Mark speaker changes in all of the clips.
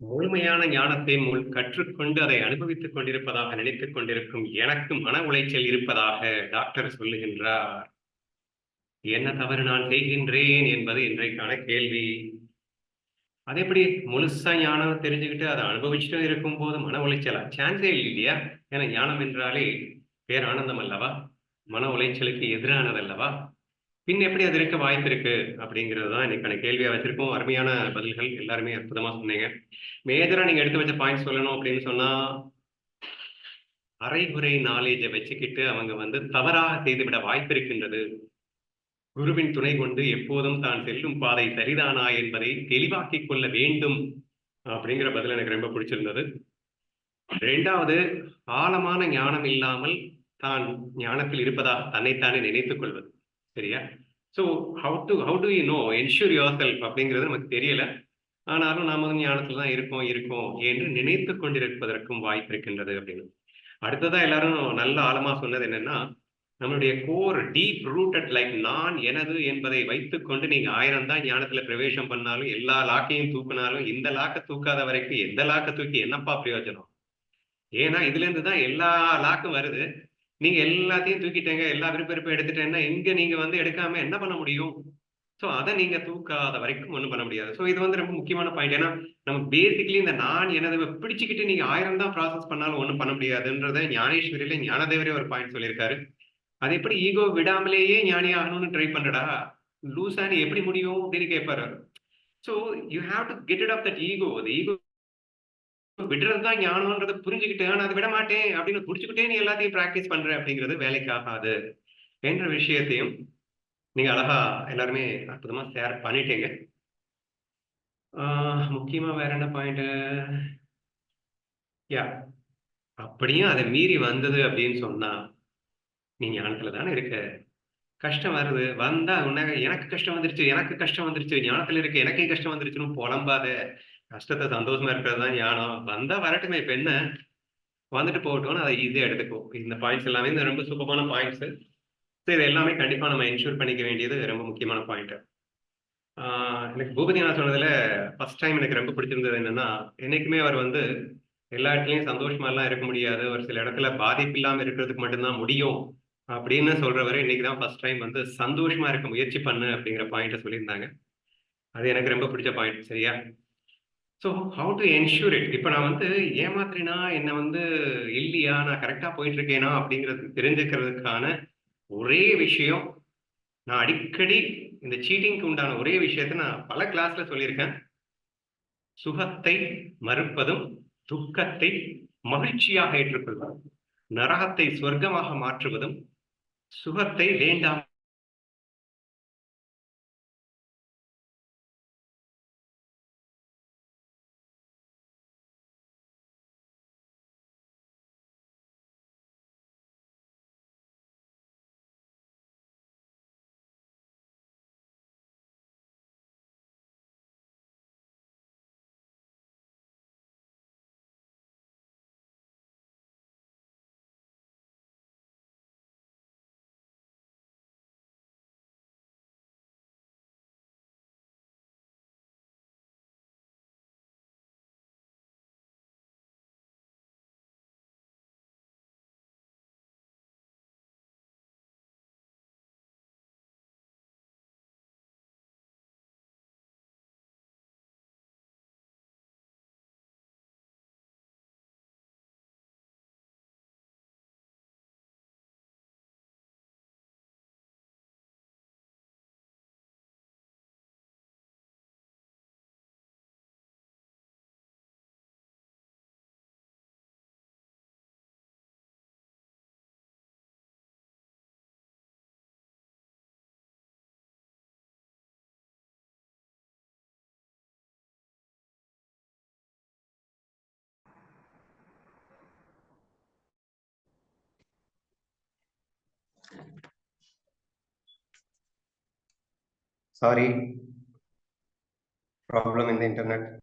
Speaker 1: முழுமையான ஞானத்தை முன் கற்றுக்கொண்டு அதை அனுபவித்துக் கொண்டிருப்பதாக நினைத்துக் கொண்டிருக்கும் எனக்கு மன உளைச்சல் இருப்பதாக டாக்டர் சொல்லுகின்றார். என்ன தவறு நான் செய்கின்றேன் என்பது இன்றைக்கான கேள்வி. அது எப்படி முழுசா ஞானம் தெரிஞ்சுக்கிட்டு அதை அனுபவிச்சுட்டு இருக்கும் போது மன உளைச்சலா? சான்ஸே இல்லையா? ஏன்னா ஞானம் என்றாலே பேர் ஆனந்தம் அல்லவா? மன உளைச்சலுக்கு எதிரானது அல்லவா? பின் எப்படி அது இருக்க வாய்ப்பிருக்கு அப்படிங்கிறது தான் இன்னைக்கான கேள்வியாக வச்சிருக்கோம். அருமையான பதில்கள் எல்லாருமே அற்புதமா சொன்னீங்க. மேஜராக நீங்கள் எடுத்து வச்ச பாயிண்ட் சொல்லணும் அப்படின்னு சொன்னா அரைகுறை நாலேஜை வச்சுக்கிட்டு அவங்க வந்து தவறாக செய்துவிட வாய்ப்பு இருக்கின்றது. குருவின் துணை கொண்டு எப்போதும் தான் செல்லும் பாதை சரிதானா என்பதை தெளிவாக்கிக் கொள்ள வேண்டும் அப்படிங்கிற பதில் எனக்கு ரொம்ப பிடிச்சிருந்தது. ரெண்டாவது ஆழமான ஞானம் இல்லாமல் தான் ஞானத்தில் இருப்பதாக தன்னைத்தானே நினைத்துக் கொள்வது. சரியா? So how to how to you know ensure your self அப்படிங்கிறது நமக்கு தெரியல. ஆனாலும் நாம வந்து ஞானத்தில் தான் இருக்கோம் இருக்கோம் என்று நினைத்து கொண்டிருப்பதற்கும் வாய்ப்பு இருக்கின்றது அப்படின்னு. அடுத்ததா எல்லாரும் நல்ல ஆழமா சொன்னது என்னன்னா நம்மளுடைய கோர் டீப் ரூட்டட் லைக் நான் எனது என்பதை வைத்துக்கொண்டு நீங்க ஆயிரம் தான் ஞானத்துல பிரவேசம் பண்ணாலும் எல்லா லாக்கையும் தூக்கினாலும் இந்த லாக்க தூக்காத வரைக்கும் எந்த லாக்க தூக்கி என்னப்பா பிரயோஜனம்? ஏன்னா இதுல இருந்து தான் எல்லா லாக்கும் வருது. நீங்க எல்லாத்தையும் தூக்கிட்டீங்க எல்லா விருப்பம் எடுத்துட்டேன்னா இங்க நீங்க வந்து எடுக்காம என்ன பண்ண முடியும்? ஸோ அதை நீங்க தூக்காத வரைக்கும் ஒன்றும் பண்ண முடியாது. ஸோ இது வந்து ரொம்ப முக்கியமான பாயிண்ட் ஏன்னா நம்ம பேசிக்கலி இந்த நான் எனது பிடிச்சிக்கிட்டு நீங்க ஆயிரம் தான் ப்ராசஸ் பண்ணாலும் ஒன்றும் பண்ண முடியாதுன்றத ஞானேஸ்வரியில ஞானதேவரே ஒரு பாயிண்ட் சொல்லியிருக்காரு. அது எப்படி ஈகோ விடாமலேயே ஞானி ஆகணும்னு ட்ரை பண்ணடா? ஆனி எப்படி முடியும் அப்படின்னு கேட்பாரு so you have to get it off that ego ego விடுறது தான் ஞானம்ன்றத புரிஞ்சுக்கிட்டு நான் அதை விட மாட்டேன் அப்படின்னு புடிச்சுக்கிட்டே நீ எல்லாத்தையும் ப்ராக்டிஸ் பண்ற அப்படிங்கிறது வேலைக்கு ஆகாது என்ற விஷயத்தையும் நீங்க அழகா எல்லாருமே அற்புதமா ஷேர் பண்ணிட்டீங்க. முக்கியமா வேற என்ன பாயிண்ட் யா அப்படியும் அதை மீறி வந்தது அப்படின்னு சொன்னா நீ ஞானத்துல தானே இருக்க. கஷ்டம் வருது வந்தா உன்ன எனக்கு கஷ்டம் வந்துருச்சு எனக்கு கஷ்டம் வந்துருச்சு ஞானத்துல இருக்க எனக்கே கஷ்டம் வந்துருச்சுன்னு புலம்பாத கஷ்டத்தை சந்தோஷமா இருக்கிறது தான் ஞானம். வந்தா வரட்டுமே இப்ப என்ன? வந்துட்டு போகட்டும்னு அதை ஈஸியா எடுத்துக்கோ. இந்த பாயிண்ட்ஸ் எல்லாமே இந்த ரொம்ப சுகமான பாயிண்ட்ஸ் ஸோ இது எல்லாமே கண்டிப்பா நம்ம என்ஷூர் பண்ணிக்க வேண்டியது ரொம்ப முக்கியமான பாயிண்ட் எனக்கு பூபதி நான் சொன்னதுல ஃபர்ஸ்ட் டைம் எனக்கு ரொம்ப பிடிச்சிருந்தது என்னன்னா என்னைக்குமே அவர் வந்து எல்லா இடத்துலையும் சந்தோஷமா எல்லாம் இருக்க முடியாது. ஒரு சில இடத்துல பாதிப்பு இல்லாமல் இருக்கிறதுக்கு மட்டும்தான் முடியும் அப்படின்னு சொல்றவரை இன்னைக்கு தான் ஃபர்ஸ்ட் டைம் வந்து சந்தோஷமா இருக்க முயற்சி பண்ணு அப்படிங்கிற பாயிண்ட்டை சொல்லியிருந்தாங்க. அது எனக்கு ரொம்ப பிடிச்ச பாயிண்ட் சரியா? So how to ensure it இப்போ நான் வந்து ஏமாத்தினா என்னை வந்து இல்லையா? நான் கரெக்டாக போயிட்டு இருக்கேனா அப்படிங்கிறது தெரிஞ்சுக்கிறதுக்கான ஒரே விஷயம் நான் அடிக்கடி இந்த சீட்டிங்க்கு உண்டான ஒரே விஷயத்த நான் பல கிளாஸ்ல சொல்லியிருக்கேன். சுகத்தை மறுப்பதும் துக்கத்தை மகிழ்ச்சியாக ஏற்றுக்கொள்வதும் நரகத்தை சொர்க்கமாக மாற்றுவதும் சுகத்தை வேண்டாம் Sorry, problem in the internet.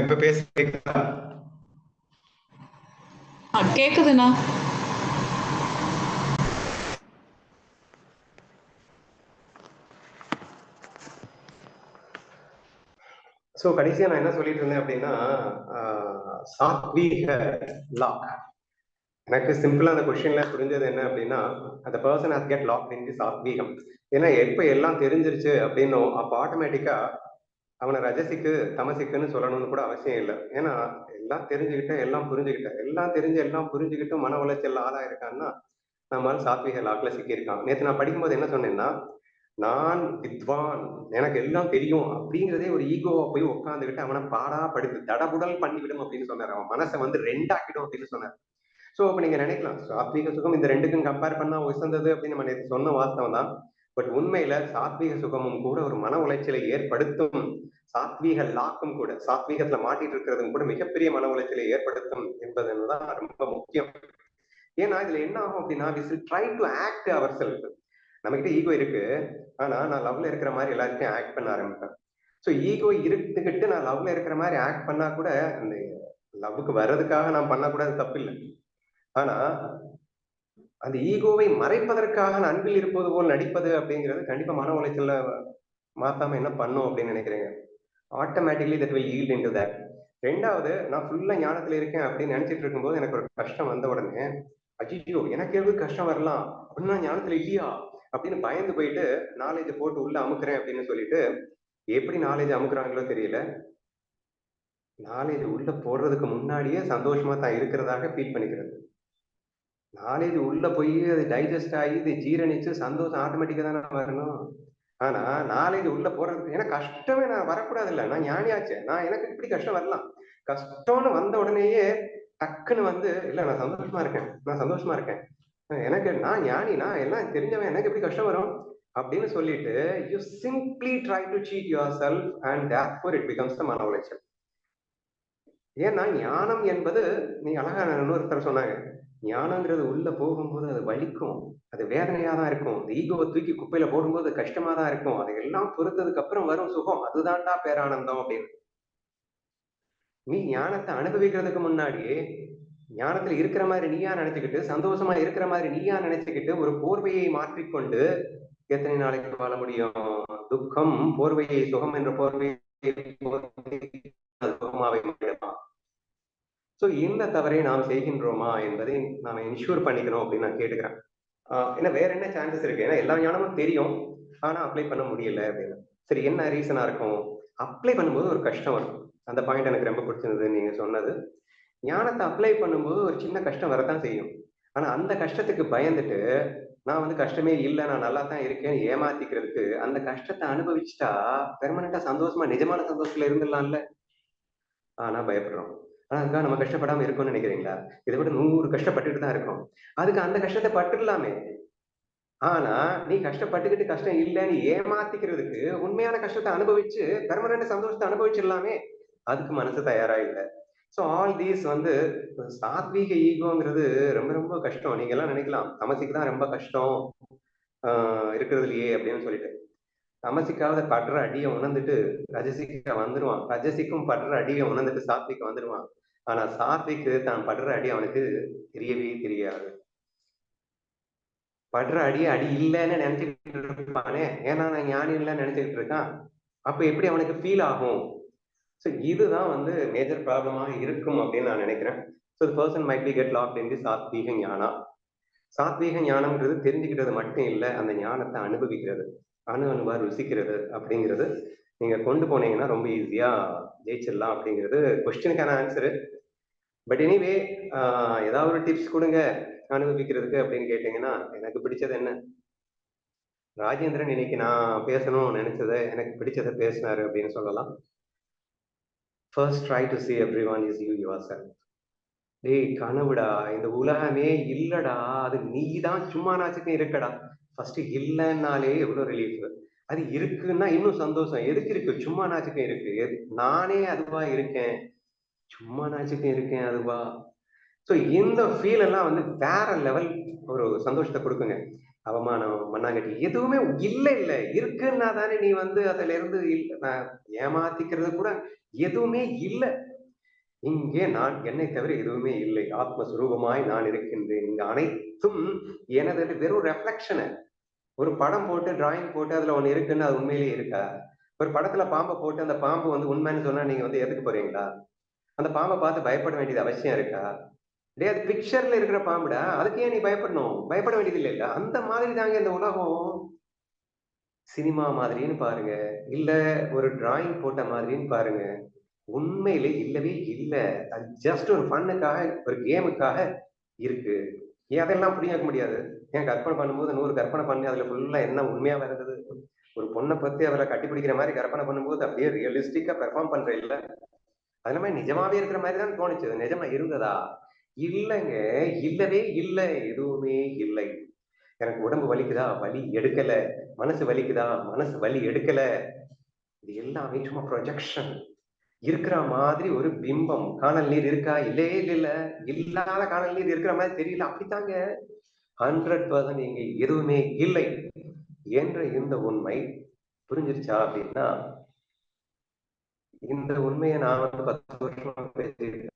Speaker 1: இப்ப பேச
Speaker 2: கேக்குதுண்ணா.
Speaker 1: சோ கடைசியா நான் என்ன சொல்லிட்டு இருந்தேன் அப்படின்னா சாத்வீக லாக் எனக்கு சிம்பிளா அந்த கொஸ்டின்ல புரிஞ்சது என்ன அப்படின்னா அந்த person has get lock in the சாத்வீகம். ஏன்னா எப்ப எல்லாம் தெரிஞ்சிருச்சு அப்படின்னும் அப்ப ஆட்டோமேட்டிக்கா அவனை ரஜசிக்கு தமசிக்குன்னு சொல்லணும்னு கூட அவசியம் இல்லை. ஏன்னா எல்லாம் தெரிஞ்சுக்கிட்ட எல்லாம் புரிஞ்சுக்கிட்ட எல்லாம் தெரிஞ்சு எல்லாம் புரிஞ்சுக்கிட்டு மன உளைச்சல் ஆளா இருக்கான்னா நம்மால் சாத்வீக லாக்ல சிக்கியிருக்கான். நேத்து நான் படிக்கும்போது என்ன சொன்னேன்னா நான் வித்வான் எனக்கு எல்லாம் தெரியும் அப்படிங்கிறதே ஒரு ஈகோவா போய் உட்காந்துக்கிட்டு அவனை பாடா படுத்து தடபுடல் பண்ணிவிடும் அப்படின்னு சொன்னார். அவன் மனசை வந்து ரெண்டாக்கிடும் அப்படின்னு சொன்னார். சோ அப்ப நீங்க நினைக்கலாம் சாத்விக சுகம் இந்த ரெண்டுக்கும் கம்பேர் பண்ணா உசந்தது அப்படின்னு நம்ம நேற்று சொன்ன வாஸ்தவம் தான். பட் உண்மையில சாத்வீக சுகமும் கூட ஒரு மன உளைச்சலை ஏற்படுத்தும் சாத்வீக லாக்கும் கூட சாத்வீகத்துல மாட்டிட்டு இருக்கிறதும் கூட மிகப்பெரிய மன உளைச்சலை ஏற்படுத்தும் என்பதுதான் ரொம்ப முக்கியம். ஏன்னா இதுல என்ன ஆகும் அப்படின்னா try to act our self நம்ம கிட்ட ஈகோ இருக்கு. ஆனா நான் லவ்ல இருக்கிற மாதிரி எல்லாருக்கும் ஆக்ட் பண்ண ஆரம்பிப்பேன். ஸோ ஈகோ இருந்துகிட்டு நான் லவ்ல இருக்கிற மாதிரி ஆக்ட் பண்ணா கூட அந்த லவ்வுக்கு வர்றதுக்காக நான் பண்ணக்கூடாது தப்பு இல்லை ஆனா அந்த ஈகோவை மறைப்பதற்காக நான் அன்பில் இருப்பது போல் நடிப்பது அப்படிங்கிறது கண்டிப்பா மன உளைச்சல மாத்தாம என்ன பண்ணும் அப்படின்னு நினைக்கிறீங்க. Automatically that will yield into that ரெண்டாவது நான் ஃபுல்லா ஞானத்துல இருக்கேன் அப்படின்னு நினைச்சிட்டு இருக்கும்போது எனக்கு ஒரு கஷ்டம் வந்த உடனே அஜிஜியோ எனக்கு எதுவும் கஷ்டம் வரலாம்? அப்படின்னா ஞானத்துல இல்லையா? அப்படின்னு பயந்து போயிட்டு நாலேஜ் போட்டு உள்ள அமுக்குறேன் அப்படின்னு சொல்லிட்டு எப்படி நாலேஜ் அமுக்குறாங்களோ தெரியல. நாலேஜ் உள்ள போடுறதுக்கு முன்னாடியே சந்தோஷமா தான் இருக்கிறதாக ஃபீல் பண்ணிக்கிறது. நாலேஜ் உள்ள போய் அது டைஜஸ்ட் ஆகி இது ஜீரணிச்சு சந்தோஷம் ஆட்டோமேட்டிக்கா தானே வரணும். ஆனா நாலேஜ் உள்ள போறது ஏன்னா கஷ்டமே நான் வரக்கூடாது இல்ல நான் ஞானியாச்சே. நான் எனக்கு இப்படி கஷ்டம் வரலாம். கஷ்டம்னு வந்த உடனேயே டக்குன்னு வந்து இல்ல நான் சந்தோஷமா இருக்கேன். நான் சந்தோஷமா இருக்கேன். எனக்கு நான் ஞானி நான் எல்லாம் தெரிஞ்சவன் எனக்கு எப்படி கஷ்டம் வரும்? அப்படின்னு சொல்லிட்டு you simply try to cheat yourself and there it becomes the மன உளைச்சல் ஏன்னா ஞானம் என்பது நீ அழகா இன்னொருத்தர் சொன்னாங்க. ஞானங்கிறது உள்ள போகும்போது அது வலிக்கும் அது வேதனையா தான் இருக்கும் அந்த ஈகோவை தூக்கி குப்பையில போடும்போது அது கஷ்டமா தான் இருக்கும் அதை எல்லாம் பொறுத்ததுக்கு அப்புறம் வரும் சுகம் அதுதான்டா பேரானந்தம் அப்படின்னு நீ ஞானத்தை அனுபவிக்கிறதுக்கு முன்னாடியே ஞானத்துல இருக்கிற மாதிரி நீயா நினைச்சுக்கிட்டு சந்தோஷமா இருக்கிற மாதிரி நீயா நினைச்சுக்கிட்டு ஒரு போர்வையை மாற்றிக்கொண்டு எத்தனை நாளைக்கு வாழ முடியும் துக்கம் போர்வையை சுகம் என்ற போர்வையை சுகமாவை ஸோ இந்த தவறை நாம் செய்கின்றோமா என்பதை நாம் இன்ஷூர் பண்ணிக்கணும் அப்படின்னு நான் கேட்டுக்கிறேன். ஆஹ் ஏன்னா வேற என்ன சான்சஸ் இருக்கு? ஏன்னா எல்லா ஞானமும் தெரியும். ஆனா அப்ளை பண்ண முடியல அப்படின்னு. சரி என்ன ரீசனா இருக்கும்? அப்ளை பண்ணும்போது ஒரு கஷ்டம் வரும். அந்த பாயிண்ட் எனக்கு ரொம்ப பிடிச்சிருந்தது நீங்க சொன்னது. ஞானத்தை அப்ளை பண்ணும்போது ஒரு சின்ன கஷ்டம் வரத்தான் செய்யும். ஆனா அந்த கஷ்டத்துக்கு பயந்துட்டு நான் வந்து கஷ்டமே இல்லை நான் நல்லா தான் இருக்கேன்னு ஏமாத்திக்கிறதுக்கு அந்த கஷ்டத்தை அனுபவிச்சுட்டா பெர்மனண்டா சந்தோஷமா நிஜமான சந்தோஷத்துல இருந்துடலாம்ல? ஆனா பயப்படுறோம். ஆனா நம்ம கஷ்டப்படாம இருக்கோம்னு நினைக்கிறீங்களா? இதை விட நூறு கஷ்டப்பட்டுட்டு தான் இருக்கோம். அதுக்கு அந்த கஷ்டத்தை பட்டுடலாமே. ஆனா நீ கஷ்டப்பட்டுக்கிட்டு கஷ்டம் இல்லைன்னு ஏமாத்திக்கிறதுக்கு உண்மையான கஷ்டத்தை அனுபவிச்சு பெர்மனண்ட் சந்தோஷத்தை அனுபவிச்சிடலாமே. அதுக்கு மனசு தயாரா இல்லை. ஸோ ஆல் தீஸ் வந்து சாத்வீக ஈகோங்கிறது ரொம்ப ரொம்ப கஷ்டம். நீங்க எல்லாம் நினைக்கலாம் தமசிக்கு தான் ரொம்ப கஷ்டம் ஆஹ் இருக்கிறதுலையே அப்படின்னு சொல்லிட்டு. தமசிக்காவது படுற அடியை உணர்ந்துட்டு ரஜசிக்க வந்துருவான். ரஜசிக்கும் படுற அடியை உணர்ந்துட்டு சாத்விக்கு வந்துருவான். ஆனா சாத்விக்கு தான் படுற அடி அவனுக்கு தெரியவே தெரியாது. படுற அடி அடி இல்லைன்னு நினைச்சுக்கிட்டு இருப்பானே. ஏன்னா நான் ஞானி இல்லைன்னு நினைச்சுக்கிட்டு இருக்கான். அப்ப எப்படி அவனுக்கு ஃபீல் ஆகும்? ஸோ இதுதான் வந்து மேஜர் ப்ராப்ளமாக இருக்கும் அப்படின்னு நான் நினைக்கிறேன். So the person might be get locked in the சாத்வீக ஞானம். சாத்வீக ஞானம்ன்றது தெரிஞ்சுக்கிறது மட்டும் இல்லை அந்த ஞானத்தை அனுபவிக்கிறது அணு அணுவா ருசிக்கிறது அப்படிங்கிறது. நீங்க கொண்டு போனீங்கன்னா ரொம்ப ஈஸியா ஜெயிச்சிடலாம் அப்படிங்கிறது கொஸ்டினுக்கான ஆன்சரு பட் எனிவே ஏதாவது ஒரு டிப்ஸ் கொடுங்க அனுபவிக்கிறதுக்கு அப்படின்னு கேட்டீங்கன்னா எனக்கு பிடிச்சது என்ன? ராஜேந்திரன் இன்னைக்கு நான் பேசணும்னு நினைச்சதை எனக்கு பிடிச்சதை பேசினாரு அப்படின்னு சொல்லலாம். First try to see everyone is you yourself டேய் கனவுடா இந்த உலகமே இல்லடா அது நீ தான் சும்மா நாச்சுக்கும் இருக்கடா. ஃபர்ஸ்ட் இல்லைன்னாலே எவ்வளோ ரிலீஃப் அது இருக்குன்னா இன்னும் சந்தோஷம். எதுக்கு இருக்கு? சும்மா நாச்சுக்கும் இருக்கு. நானே அதுவா இருக்கேன். சும்மா நாச்சுக்கும் இருக்கேன் அதுவா? ஸோ இந்த ஃபீல் எல்லாம் வந்து வேற லெவல் ஒரு சந்தோஷத்தை கொடுக்குங்க. அவமானம் மண்ணாங்கட்டி எதுவுமே இல்லை இல்லை. இருக்குன்னா தானே நீ வந்து அதுல இருந்து நான் ஏமாத்திக்கிறது கூட எதுவுமே இல்லை. இங்கே நான் என்னை தவிர எதுவுமே இல்லை. ஆத்மஸ்வரூபமாய் நான் இருக்கின்றேன். இங்க அனைத்தும் எனது வெறும் ரெஃப்ளெக்ஷனு ஒரு படம் போட்டு டிராயிங் போட்டு அதுல ஒன்று இருக்குன்னு அது உண்மையிலேயே இருக்கா? ஒரு படத்துல பாம்பை போட்டு அந்த பாம்பு வந்து உண்மைன்னு சொன்னா நீங்க வந்து எதுக்கு போறீங்களா? அந்த பாம்பை பார்த்து பயப்பட வேண்டியது அவசியம் இருக்கா? டே அது பிக்சர்ல இருக்கிற பாம்புடா. அதுக்கு ஏன் நீ பயப்படணும்? பயப்பட வேண்டியது இல்லைல்ல அந்த மாதிரி தாங்க இந்த உலகம். சினிமா மாதிரின்னு பாருங்க. இல்ல ஒரு டிராயிங் போட்ட மாதிரின்னு பாருங்க. உண்மையிலே இல்லவே இல்லை. அது ஜஸ்ட் ஒரு ஃபன்னுக்காக ஒரு கேமுக்காக இருக்கு. ஏன் அதெல்லாம் புரியாக்க முடியாது? ஏன் கற்பனை பண்ணும்போது நூறு கற்பனை பண்ணி அதுல ஃபுல்லா என்ன உண்மையா வருது? ஒரு பொண்ணை பத்தி அவரை கட்டிப்பிடிக்கிற மாதிரி கற்பனை பண்ணும்போது அப்படியே ரியலிஸ்டிக்கா பெர்ஃபார்ம் பண்ற இல்லை. அது மாதிரி நிஜமாவே இருக்கிற மாதிரி தான் தோணுச்சு நிஜமா இருந்ததா? இல்லைங்க. இல்லவே இல்லை. எதுவுமே இல்லை. எனக்கு உடம்பு வலிக்குதா? வலி எடுக்கல. மனசு வலிக்குதா? மனசு வலி எடுக்கல. இது எல்லாமே சும்மா ப்ரொஜெக்ஷன் இருக்கிற மாதிரி ஒரு பிம்பம். காணல் நீர் இருக்கா? இல்லையே இல்ல இல்லாத காணல் நீர் இருக்கிற மாதிரி தெரியல. அப்படித்தாங்க? ஹண்ட்ரட் பர்சன்ட் இங்க எதுவுமே இல்லை. என்ற இந்த உண்மை புரிஞ்சிருச்சா அப்படின்னா இந்த உண்மையை நான் வந்து பத்து வருஷமா பேசியிருக்கேன்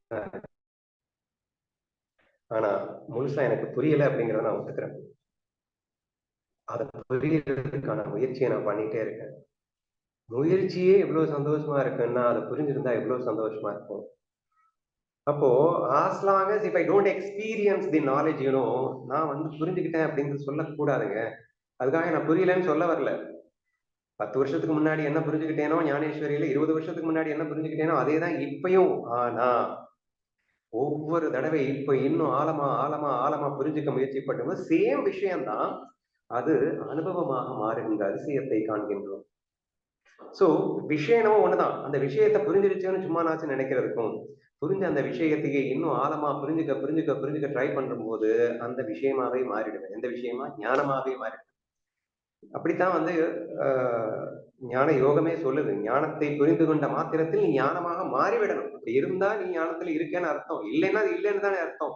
Speaker 1: ஆனா முழுசா எனக்கு புரியல அப்படிங்கறத நான் ஒத்துக்கிறேன். அதை புரியறதுக்கான முயற்சியை நான் பண்ணிட்டே இருக்கேன். முயற்சியே எவ்வளவு சந்தோஷமா இருக்குன்னா அதை புரிஞ்சிருந்தா எவ்வளவு சந்தோஷமா இருக்கும். அப்போ as long as if I don't experience the knowledge you know நான் வந்து புரிஞ்சுக்கிட்டேன் அப்படின்னு சொல்லக்கூடாதுங்க. அதுக்காக நான் புரியலன்னு சொல்ல வரல. பத்து வருஷத்துக்கு முன்னாடி என்ன புரிஞ்சுக்கிட்டேனோ ஞானேஸ்வரியில இருபது வருஷத்துக்கு முன்னாடி என்ன புரிஞ்சுக்கிட்டேனோ அதே தான் இப்பயும் ஆனா ஒவ்வொரு தடவை இப்ப இன்னும் ஆழமா ஆழமா ஆழமா புரிஞ்சுக்க முயற்சி பண்ணும்போது சேம் விஷயம்தான். அது அனுபவமாக மாறுகின்ற அதிசயத்தை காண்கின்றோம். சோ விஷயம் ஒண்ணுதான். அந்த விஷயத்தை புரிஞ்சிருச்சேன்னு சும்மா நாச்சு நினைக்கிறதுக்கும் புரிஞ்ச அந்த விஷயத்தையே இன்னும் ஆழமா புரிஞ்சுக்க புரிஞ்சுக்க புரிஞ்சுக்க ட்ரை பண்ணும் போது அந்த விஷயமாவே மாறிடுவேன் எந்த விஷயமா? ஞானமாவே மாறிடுவேன் அப்படித்தான் வந்து ஞான யோகமே சொல்லுது. ஞானத்தை புரிந்து கொண்ட மாத்திரத்தில் நீ ஞானமாக மாறிவிடணும். அப்படி இருந்தா நீ ஞானத்துல இருக்கேன்னு அர்த்தம். இல்லைன்னா அது இல்லைன்னு தானே அர்த்தம்.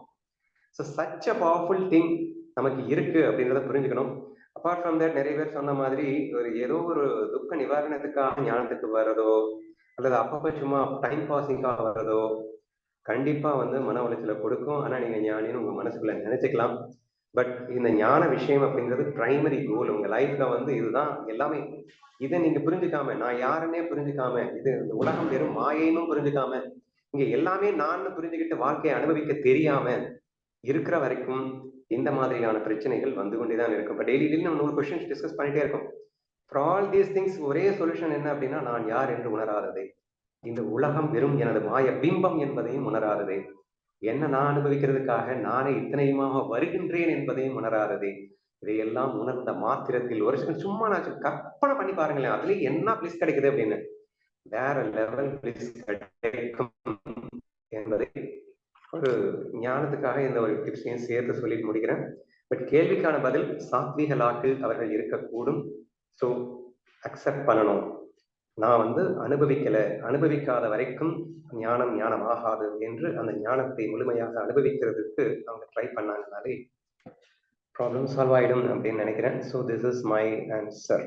Speaker 1: So such a powerful thing நமக்கு இருக்கு அப்படின்றத புரிஞ்சுக்கணும். அப்பார்ட் ஃப்ரம் தட் நிறைய பேர் சொன்ன மாதிரி ஒரு ஏதோ ஒரு துக்க நிவாரணத்துக்காக ஞானத்துக்கு வர்றதோ அல்லது அப்பப்போ சும்மா டைம் பாசிங்காக வர்றதோ கண்டிப்பா வந்து மன உளைச்சல கொடுக்கும். ஆனா நீங்க ஞானின்னு உங்க மனசுக்குள்ள நினைச்சுக்கலாம். பட் இந்த ஞான விஷயம் அப்படிங்கிறது பிரைமரி கோல் உங்க லைஃப்ல வந்து இதுதான் எல்லாமே. இதை நீங்க புரிஞ்சுக்காம நான் யாருன்னே புரிஞ்சுக்காம இது இந்த உலகம் வெறும் மாயைன்னு புரிஞ்சுக்காம இங்க எல்லாமே நான் புரிஞ்சுக்கிட்டு வாழ்க்கையை அனுபவிக்க தெரியாம இருக்கிற வரைக்கும் இந்த மாதிரியான பிரச்சனைகள் வந்து கொண்டேதான் இருக்கும். இப்போ டெய்லி டெய்லி நம்ம நூறு கொஸ்டின்ஸ் டிஸ்கஸ் பண்ணிட்டே இருக்கோம். ஃபார் ஆல் தீஸ் திங்ஸ் ஒரே சொல்யூஷன் என்ன அப்படின்னா நான் யார் என்று உணராதது. இந்த உலகம் வெறும் எனது மாய பிம்பம் என்பதையும் உணராதது. என்ன நான் அனுபவிக்கிறதுக்காக நானே இத்தனையுமாக வருகின்றேன் என்பதையும் உணராதது. இதையெல்லாம் உணர்ந்த மாத்திரத்தில் ஒரு சில சும்மா நான் கற்பனை பண்ணி பாருங்களேன் அதுலயும் என்ன பிளேஸ் கிடைக்குது அப்படின்னு. வேற லெவல் பிளிஸ் கிடைக்கும் என்பதை ஒரு ஞானத்துக்காக இந்த ஒரு டிப்ஸையும் சேர்த்து சொல்லி முடிக்கிறேன். பட் கேள்விக்கான பதில் சாத்விகளாக்கு அவர்கள் இருக்கக்கூடும். ஸோ அக்செப்ட் பண்ணணும். நான் வந்து அனுபவிக்கல. அனுபவிக்காத வரைக்கும் ஞானம் ஞானம் ஆகாது என்று அந்த ஞானத்தை முழுமையாக அனுபவிக்கிறதுக்கு அவங்க ட்ரை பண்ணாங்கனாலே ப்ராப்ளம் சால்வ் ஆயிடும் அப்படின்னு நினைக்கிறேன். So this is my answer